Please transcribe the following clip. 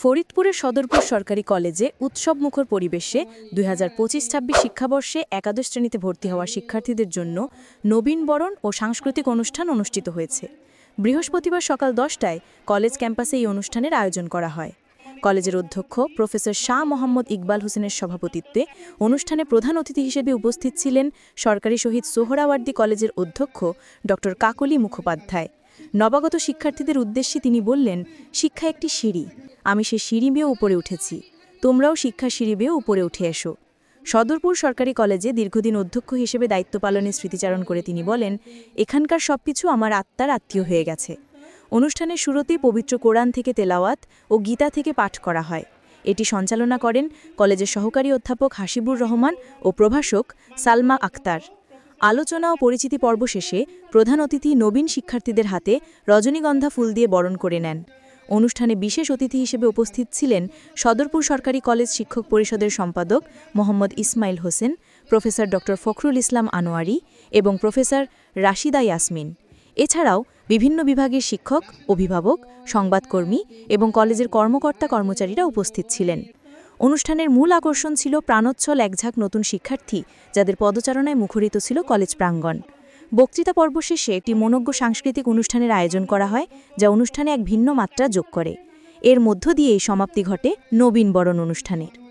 ফরিদপুরের সদরপুর সরকারি কলেজে উৎসবমুখর পরিবেশে দুই হাজার পঁচিশ ছাব্বিশ শিক্ষাবর্ষে একাদশ শ্রেণীতে ভর্তি হওয়া শিক্ষার্থীদের জন্য নবীনবরণ ও সাংস্কৃতিক অনুষ্ঠান অনুষ্ঠিত হয়েছে। বৃহস্পতিবার সকাল দশটায় কলেজ ক্যাম্পাসে এই অনুষ্ঠানের আয়োজন করা হয়। কলেজের অধ্যক্ষ প্রফেসর শাহ মোহাম্মদ ইকবাল হোসেনের সভাপতিত্বে অনুষ্ঠানে প্রধান অতিথি হিসেবে উপস্থিত ছিলেন সরকারি শহীদ সোহরাওয়ার্দী কলেজের অধ্যক্ষ ড কাকলি মুখোপাধ্যায়। নবাগত শিক্ষার্থীদের উদ্দেশ্যে তিনি বললেন, শিক্ষা একটি সিঁড়ি। আমি সে সিঁড়ি বেয়েও উপরে উঠেছি। তোমরাও শিক্ষা সিঁড়ি বেয়েও উপরে উঠে এসো। সদরপুর সরকারি কলেজে দীর্ঘদিন অধ্যক্ষ হিসেবে দায়িত্ব পালনের স্মৃতিচারণ করে তিনি বলেন, এখানকার সবকিছু আমার আত্মার আত্মীয় হয়ে গেছে। অনুষ্ঠানের শুরুতেই পবিত্র কোরআন থেকে তেলাওয়াত ও গীতা থেকে পাঠ করা হয়। এটি সঞ্চালনা করেন কলেজের সহকারী অধ্যাপক হাসিবুর রহমান ও প্রভাষক সালমা আক্তার আলোচনা ও পরিচিতি পর্ব শেষে প্রধান অতিথি নবীন শিক্ষার্থীদের হাতে রজনীগন্ধা ফুল দিয়ে বরণ করে নেন। অনুষ্ঠানে বিশেষ অতিথি হিসেবে উপস্থিত ছিলেন সদরপুর সরকারি কলেজ শিক্ষক পরিষদের সম্পাদক মোহাম্মদ ইসমাইল হোসেন, প্রফেসর ড ফখরুল ইসলাম আনোয়ারি এবং প্রফেসর রাশিদা ইয়াসমিন। এছাড়াও বিভিন্ন বিভাগের শিক্ষক, অভিভাবক, সংবাদকর্মী এবং কলেজের কর্মকর্তা কর্মচারীরা উপস্থিত ছিলেন। অনুষ্ঠানের মূল আকর্ষণ ছিল প্রাণোচ্ছল একঝাঁক নতুন শিক্ষার্থী, যাদের পদচারণায় মুখরিত ছিল কলেজ প্রাঙ্গণ। বক্তৃতা পর্ব শেষে একটি মনজ্ঞ সাংস্কৃতিক অনুষ্ঠানের আয়োজন করা হয়, যা অনুষ্ঠানে এক ভিন্ন মাত্রা যোগ করে। এর মধ্য দিয়েই সমাপ্তি ঘটে নবীন বরণ অনুষ্ঠানের।